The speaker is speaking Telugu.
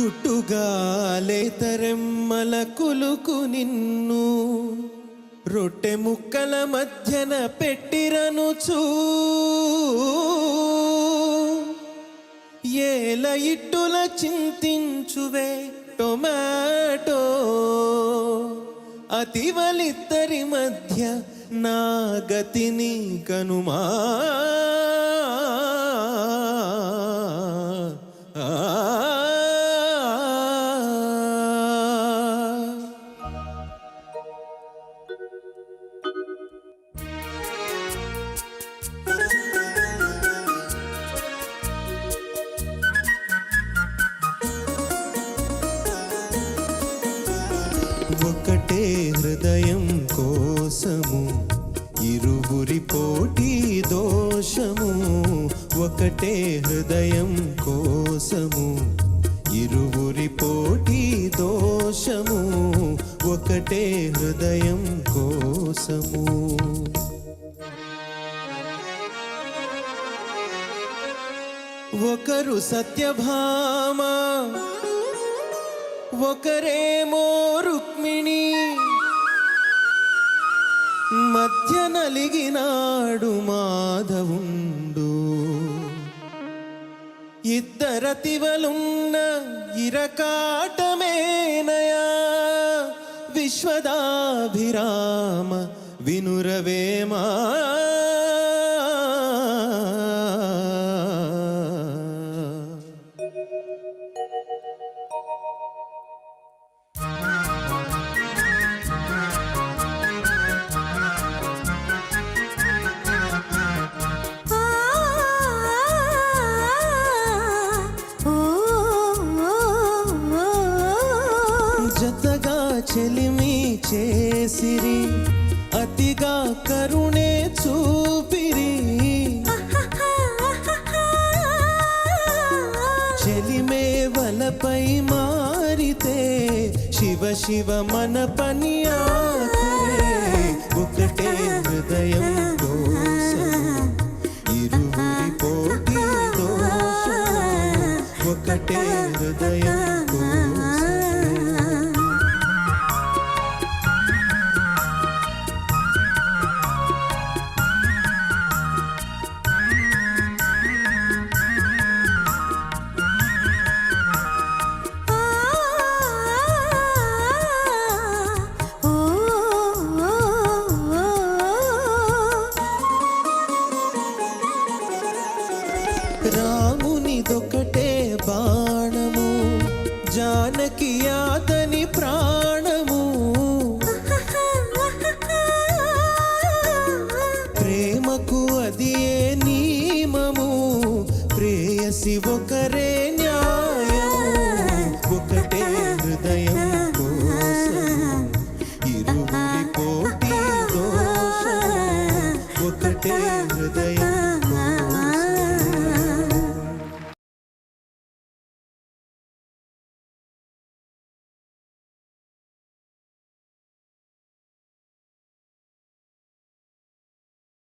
గుట్టుగా లేతరెమ్మల కులుకు నిన్ను. రొట్టె ముక్కల మధ్యన పెట్టిరనుచూ ఏల ఇట్టుల చింతించువే టొమాటో. అతివలిద్దరి మధ్య నా గతిని కనుమా. ఒకటే హృదయం కోసము ఇరువురి పోటీ దోషము ఒకటే హృదయం కోసము ఇరువురి పోటీ దోషము ఒకటే హృదయం కోసము. ఒకరు సత్యభామ ఒకరేమో రుక్మిణి. మధ్య నలిగినాడు మాధవుండు. ఇద్దరతివలున్న ఇరకాటమేనయా. విశ్వదాభిరామ వినురవేమా. చేసిరి. అతిగా కరుణే చూపిరి. చెలిమే వలపై మారితే శివ శివ మన పని ఆఖరే. ఒకటే హృదయం కోసం ఇరువురి పోటీ దోషం. ఒకటే హృదయం రామునిదొకటే బాణము జానకి అతని ప్రాణము. ప్రేమకు అది ఏ నియమము? ప్రేయసి ఒకరే